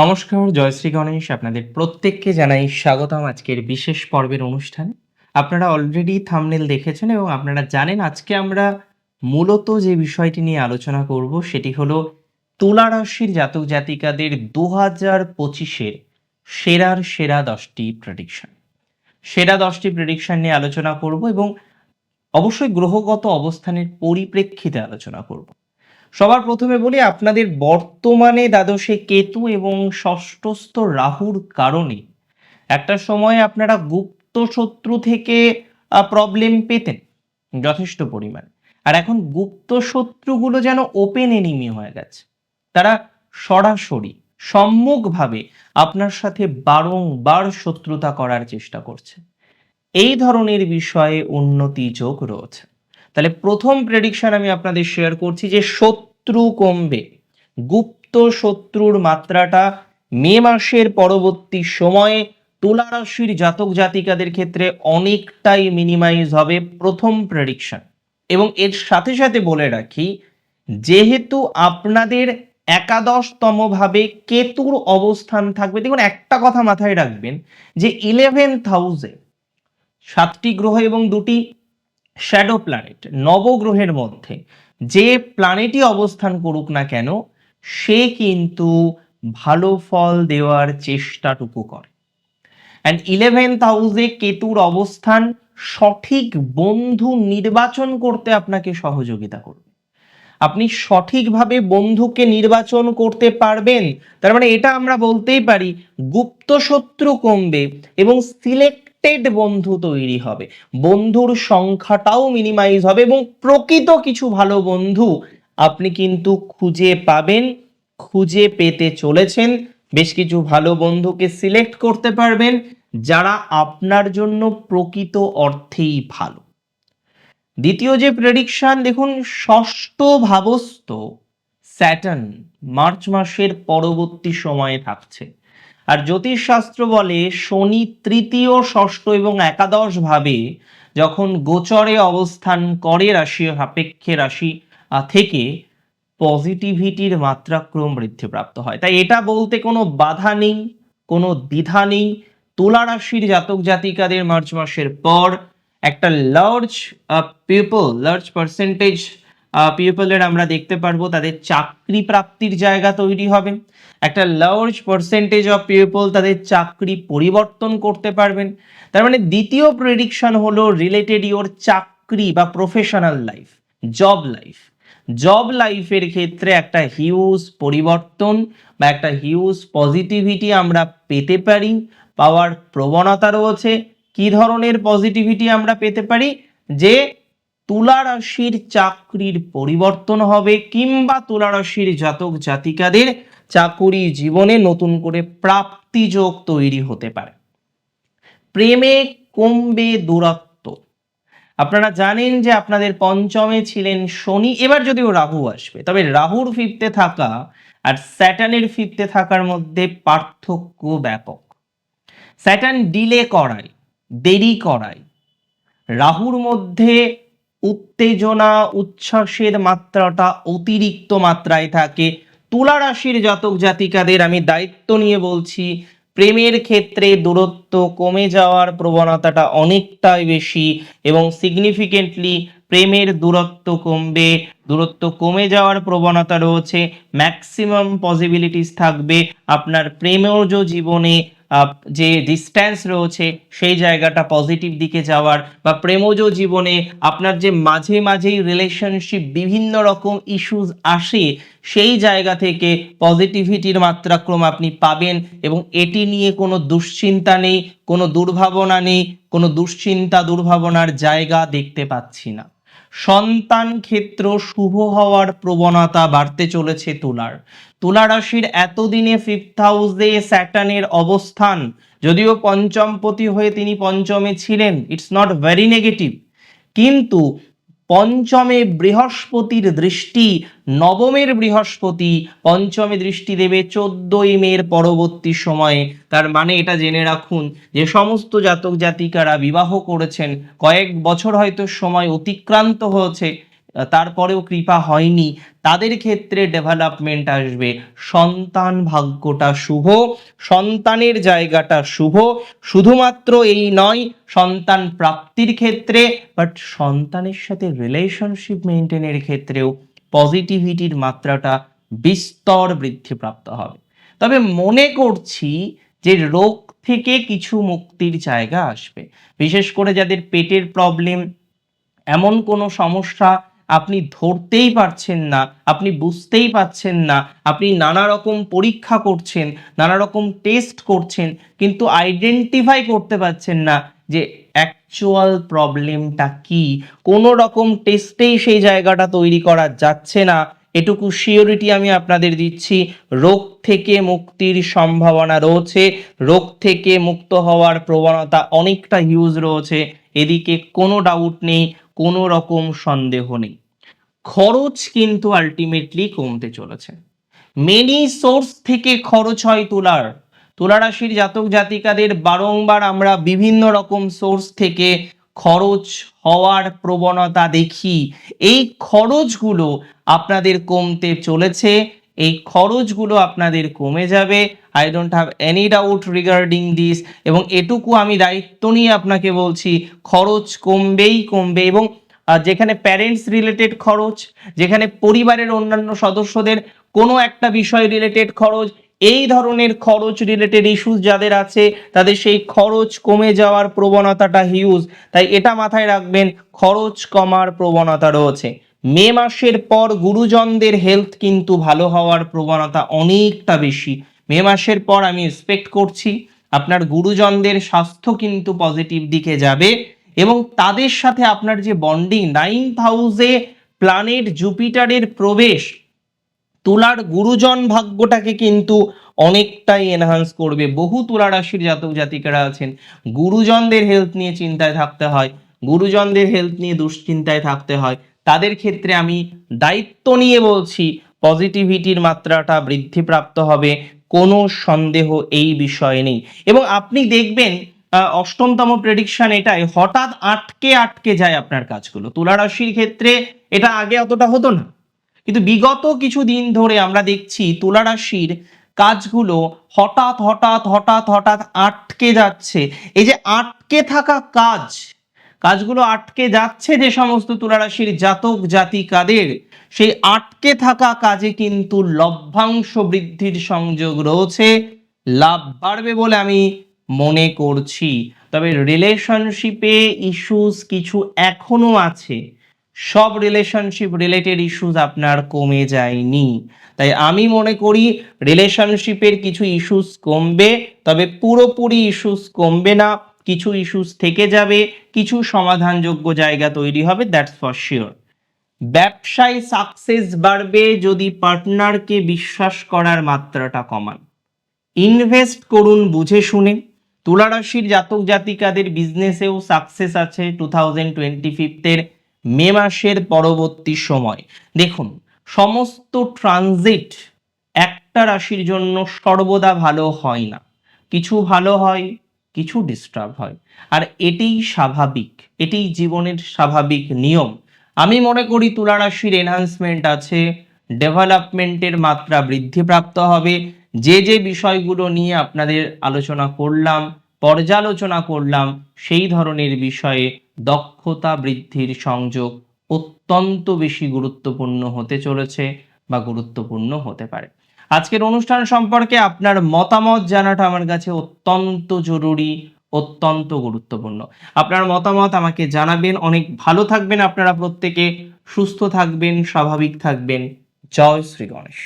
নমস্কার জয়শ্রী গণেশ। আপনাদের প্রত্যেককে জানাই স্বাগতম আজকের বিশেষ পর্বের অনুষ্ঠানে। আপনারা অলরেডি থামনেল দেখেছেন এবং আপনারা জানেন আজকে আমরা মূলত যে বিষয়টি নিয়ে আলোচনা করব সেটি হলো তুলা রাশির জাতক জাতিকাদের দু হাজার পঁচিশের সেরার সেরা দশটি প্রেডিকশন সেরা দশটি প্রেডিকশন নিয়ে আলোচনা করব এবং অবশ্যই গ্রহগত অবস্থানের পরিপ্রেক্ষিতে আলোচনা করব। সবার প্রথমে বলি, আপনাদের বর্তমানে দ্বাদশে কেতু এবং ষষ্ঠস্থ রাহুর কারণে একটা সময় আপনারা গুপ্ত শত্রু থেকে প্রবলেম পেতেন যথেষ্ট পরিমাণ। আর এখন গুপ্ত শত্রুগুলো যেন ওপেন এনিমি হয়ে গেছে। তারা সরাসরি, সম্মুখভাবে আপনার সাথে বারংবার শত্রুতা করার চেষ্টা করছে। এই ধরনের বিষয়ে উন্নতি যোগ রয়েছে। তাহলে প্রথম প্রেডিকশন আমি আপনাদের শেয়ার করছি যে শত্রু কমবে। গুপ্ত শত্রুর মাত্রাটা মে মাসের পরবর্তী সময়ে তুলা রাশির জাতক জাতিকাদের ক্ষেত্রে অনেকটাই মিনিমাইজ হবে প্রথম প্রেডিকশন এবং এর সাথে সাথে বলে রাখি, যেহেতু আপনাদের একাদশতম ভাবে কেতুর অবস্থান থাকবে, দেখুন একটা কথা মাথায় রাখবেন যে ইলেভেন্থ হাউসে সাতটি গ্রহ এবং দুটি শ্যাডো প্ল্যানেট নবগ্রহের মধ্যে। যে প্ল্যানেটই অবস্থান করুক না কেন, সে কিন্তু ভালো ফল দেওয়ার চেষ্টাটুকু করে। অ্যান্ড ইলেভেন্থ হাউসে কেতুর অবস্থান সঠিক বন্ধু নির্বাচন করতে আপনাকে সহযোগিতা করবে। আপনি সঠিকভাবে বন্ধুকে নির্বাচন করতে পারবেন, তার মানে এটা আমরা বলতেই পারি, গুপ্ত শত্রু কমবে এবং সিলেক্টেড বন্ধু তৈরি হবে। বন্ধুর সংখ্যাটাও মিনিমাইজ হবে এবং প্রকৃত কিছু ভালো বন্ধু আপনি কিন্তু খুঁজে পাবেন, খুঁজে পেতে চলেছেন, বেশ কিছু ভালো বন্ধুকে সিলেক্ট করতে পারবেন, যারা আপনার জন্য প্রকৃত অর্থেই ভালো। দ্বিতীয় যে প্রেডিকশন দেখুন, ষষ্ঠ ভাবস্থ স্যাটার্ন মার্চ মাসের পরবর্তী সময়ে থাকছে। আর জ্যোতিষশাস্ত্র বলে শনি তৃতীয়, ষষ্ঠ এবং একাদশ ভাবে যখন গোচরে অবস্থান করে রাশি সাপেক্ষে রাশি থেকে পজিটিভিটির মাত্রাক্রম বৃদ্ধিপ্রাপ্ত হয়। তাই এটা বলতে কোনো বাধা নেই, কোনো দ্বিধা নেই। তুলা রাশির জাতক জাতিকাদের মার্চ মাসের পর একটা লার্জ পিপল লার্জ পার্সেন্টেজ পিপলের আমরা দেখতে পারব, তাদের চাকরি প্রাপ্তির জায়গা তৈরি হবে। একটা লার্জ পার্সেন্টেজ অফ পিপল তাদের চাকরি পরিবর্তন করতে পারবেন। তার মানে দ্বিতীয় প্রেডিকশন হলো রিলেটেড ইওর চাকরি বা professional life job life job লাইফের ক্ষেত্রে একটা হিউজ পরিবর্তন বা একটা হিউজ পজিটিভিটি আমরা পেতে পারি। পাওয়ার প্রবণতা রয়েছে। কি ধরনের পজিটিভিটি আমরা পেতে পারি? যে তুলা রাশির চাকরির পরিবর্তন হবে কিংবা তুলা রাশির জাতক জাতিকাদের চাকুরি জীবনে নতুন করে প্রাপ্তি যোগ তৈরি হতে পারে। প্রেমে কমবে দূরত্ব। আপনারা জানেন যে আপনাদের পঞ্চমে ছিলেন শনি, এবার যদিও রাহু আসবে, তবে রাহুর ফিফতে থাকা আর স্যাটানের ফিফতে থাকার মধ্যে পার্থক্য ব্যাপক। স্যাটার্ন ডিলে করায়, দেরি করায়, রাহুর মধ্যে উত্তেজনা, উচ্ছ্বাসের মাত্রাটা অতিরিক্ত মাত্রায় থাকে। তুলা রাশির জাতক জাতিকাদের আমি দায়িত্ব নিয়ে বলছি, প্রেমের ক্ষেত্রে দূরত্ব কমে যাওয়ার প্রবণতাটা অনেকটাই বেশি এবং সিগনিফিকেন্টলি প্রেমের দূরত্ব কমবে। দূরত্ব কমে যাওয়ার প্রবণতা রয়েছে ম্যাক্সিমাম পসিবিলিটিস থাকবে। আপনার প্রেমজ জীবনে যে ডিস্ট্যান্স রয়েছে, সেই জায়গাটা পজিটিভ দিকে যাওয়ার বা প্রেমজ জীবনে আপনার যে মাঝে মাঝেই রিলেশনশিপ বিভিন্ন রকম ইস্যুস আসে, সেই জায়গা থেকে পজিটিভিটির মাত্রাক্রম আপনি পাবেন এবং এটি নিয়ে কোনো দুশ্চিন্তা নেই, কোনো দুর্ভাবনা নেই, কোনো দুশ্চিন্তা দুর্ভাবনার জায়গা দেখতে পাচ্ছি না। সন্তান ক্ষেত্র শুভ হওয়ার প্রবণতা বাড়তে চলেছে তুলার। তুলা রাশির এতদিনে ফিফথ হাউসে স্যাটানের অবস্থান, যদিও পঞ্চমপতি হয়ে তিনি পঞ্চমে ছিলেন ইটস নট ভেরি নেগেটিভ কিন্তু পঞ্চমে বৃহস্পতির দৃষ্টি, নবমের বৃহস্পতি, পঞ্চমে দৃষ্টি দেবে চোদ্দই মের পরবর্তী সময়ে। তার মানে এটা জেনে রাখুন যে সমস্ত জাতক জাতিকারা বিবাহ করেছেন, কয়েক বছর হয়তো সময় অতিক্রান্ত হয়েছে। তারপরেও কৃপা হয়নি। তাদের ক্ষেত্রে ডেভেলপমেন্ট আসবে। সন্তান ভাগ্যটা শুভ, সন্তানের জায়গাটা শুভ। শুধুমাত্র এই নয়, সন্তান প্রাপ্তির ক্ষেত্রে বাট সন্তানের সাথে রিলেশনশিপ মেনটেনের ক্ষেত্রেও পজিটিভিটির মাত্রাটা বিস্তর বৃদ্ধিপ্রাপ্ত হবে। তবে মনে করছি যে রোগ থেকে কিছু মুক্তির জায়গা আসবে। বিশেষ করে যাদের পেটের প্রবলেম এমন কোনো সমস্যা আপনি ধরতেই পারছেন না, আপনি বুঝতেই পারছেন না, আপনি নানা রকম পরীক্ষা করছেন, নানা রকম টেস্ট করছেন, কিন্তু আইডেন্টিফাই করতে পারছেন না যে অ্যাকচুয়াল প্রবলেমটা কি। কোনো রকম টেস্টেই সেই জায়গাটা তৈরি করা যাচ্ছে না। এটুকু শিওরিটি আমি আপনাদের দিচ্ছি, রোগ থেকে মুক্তির সম্ভাবনা রয়েছে, রোগ থেকে মুক্ত হওয়ার প্রবণতা অনেকটা হিউজ রয়েছে, এদিকে কোনো ডাউট নেই, কোনো রকম সন্দেহ নেই। খরচ কিন্তু আলটিমেটলি কমতে চলেছে। মেনি সোর্স থেকে খরচ হয় তুলার। তুলা রাশির জাতক জাতিকাদের বারংবার আমরা বিভিন্ন রকম সোর্স থেকে খরচ হওয়ার প্রবণতা দেখি। এই খরচগুলো আপনাদের কমতে চলেছে, এই খরচগুলো আপনাদের কমে যাবে। I don't have any doubt regarding this এবং এটুকু আমি দায়িত্ব নিয়ে আপনাকে বলছি, খরচ কমবেই কমবে এবং যেখানে প্যারেন্টস রিলেটেড খরচ, যেখানে পরিবারের অন্যান্য সদস্যদের কোনো একটা বিষয় রিলেটেড খরচ, এই ধরনের খরচ রিলেটেড ইস্যুস যাদের আছে, তাদের সেই খরচ কমে যাওয়ার প্রবণতাটা হিউজ তাই এটা মাথায় রাখবেন, খরচ কমার প্রবণতা রয়েছে। মে মাসের পর গুরুজনদের হেলথ কিন্তু ভালো হওয়ার প্রবণতা অনেকটা বেশি। মে মাসের পর আমি এক্সপেক্ট করছি, আপনার গুরুজনদের স্বাস্থ্য কিন্তু পজিটিভ দিকে যাবে। এবং তাদের সাথে আপনার যে বন্ডিং, নাইন্থ হাউসে প্ল্যানেট জুপিটারের প্রবেশ, তুলার গুরুজন ভাগ্যটাকে কিন্তু অনেকটাই এনহান্স করবে। বহু তুলা রাশির জাতক জাতিকারা আছেন। গুরুজনদের হেলথ নিয়ে চিন্তায় থাকতে হয়। গুরুজনদের হেলথ নিয়ে দুশ্চিন্তায় থাকতে হয়। তাদের ক্ষেত্রে আমি দায়িত্ব নিয়ে বলছি পজিটিভিটির মাত্রাটা বৃদ্ধিপ্রাপ্ত হবে। কোনো সন্দেহ এই বিষয়ে নেই। এবং আপনি দেখবেন অষ্টমতম প্রেডিকশন এটাই। হঠাৎ আটকে আটকে যায় আপনার কাজগুলো। তুলা রাশির ক্ষেত্রে এটা আগে অতটা হতো না। কিন্তু বিগত কিছু দিন ধরে আমরা দেখছি তুলা রাশির কাজগুলো হঠাৎ হঠাৎ হঠাৎ হঠাৎ আটকে যাচ্ছে। এই যে আটকে থাকা কাজ, কাজগুলো আটকে যাচ্ছে যে সমস্ত তুলা রাশির জাতক জাতিকাদের, সেই আটকে থাকা কাজে কিন্তু লভ্যাংশ বৃদ্ধির সংযোগ রয়েছে। লাভ বাড়বে বলে আমি মনে করছি। তবে রিলেশনশিপে ইস্যুস কিছু এখনও আছে। সব রিলেশনশিপ রিলেটেড ইস্যুস আপনার কমে যায়নি। তাই আমি মনে করি রিলেশনশিপের কিছু ইস্যুস কমবে, তবে পুরোপুরি ইস্যুস কমবে না। কিছু ইস্যুস থেকে যাবে, কিছু সমাধানযোগ্য জায়গা তৈরি হবে দ্যাটস ফর শিওর ব্যবসায় সাকসেস বাড়বে যদি পার্টনারকে বিশ্বাস করার মাত্রাটা কমান। ইনভেস্ট করুন বুঝে শুনে। তুলা রাশির জাতক জাতিকাদের বিজনেসেও সাকসেস আছে টু থাউজেন্ড টোয়েন্টি ফিফথের মে মাসের পরবর্তী সময়। দেখুন, সমস্ত ট্রানজিট একটা রাশির জন্য সর্বদা ভালো হয় না। কিছু ভালো হয়, কিছু ডিস্টার্ব হয়। আর এটাই স্বাভাবিক, এটাই জীবনের স্বাভাবিক নিয়ম। আমি মনে করি তুলা রাশির এনহান্সমেন্ট আছে ডেভেলপমেন্টের মাত্রা বৃদ্ধিপ্রাপ্ত হবে যে যে বিষয়গুলো নিয়ে আপনাদের আলোচনা করলাম, পর্যালোচনা করলাম, সেই ধরনের বিষয়ে দক্ষতা বৃদ্ধির সংযোগ অত্যন্ত বেশি গুরুত্বপূর্ণ হতে চলেছে বা গুরুত্বপূর্ণ হতে পারে। আজকের অনুষ্ঠান সম্পর্কে আপনার মতামত জানাটা আমার কাছে অত্যন্ত জরুরি, অত্যন্ত গুরুত্বপূর্ণ। আপনার মতামত আমাকে জানাবেন। অনেক ভালো থাকবেন আপনারা প্রত্যেকে। সুস্থ থাকবেন, স্বাভাবিক থাকবেন। জয় শ্রী গণেশ।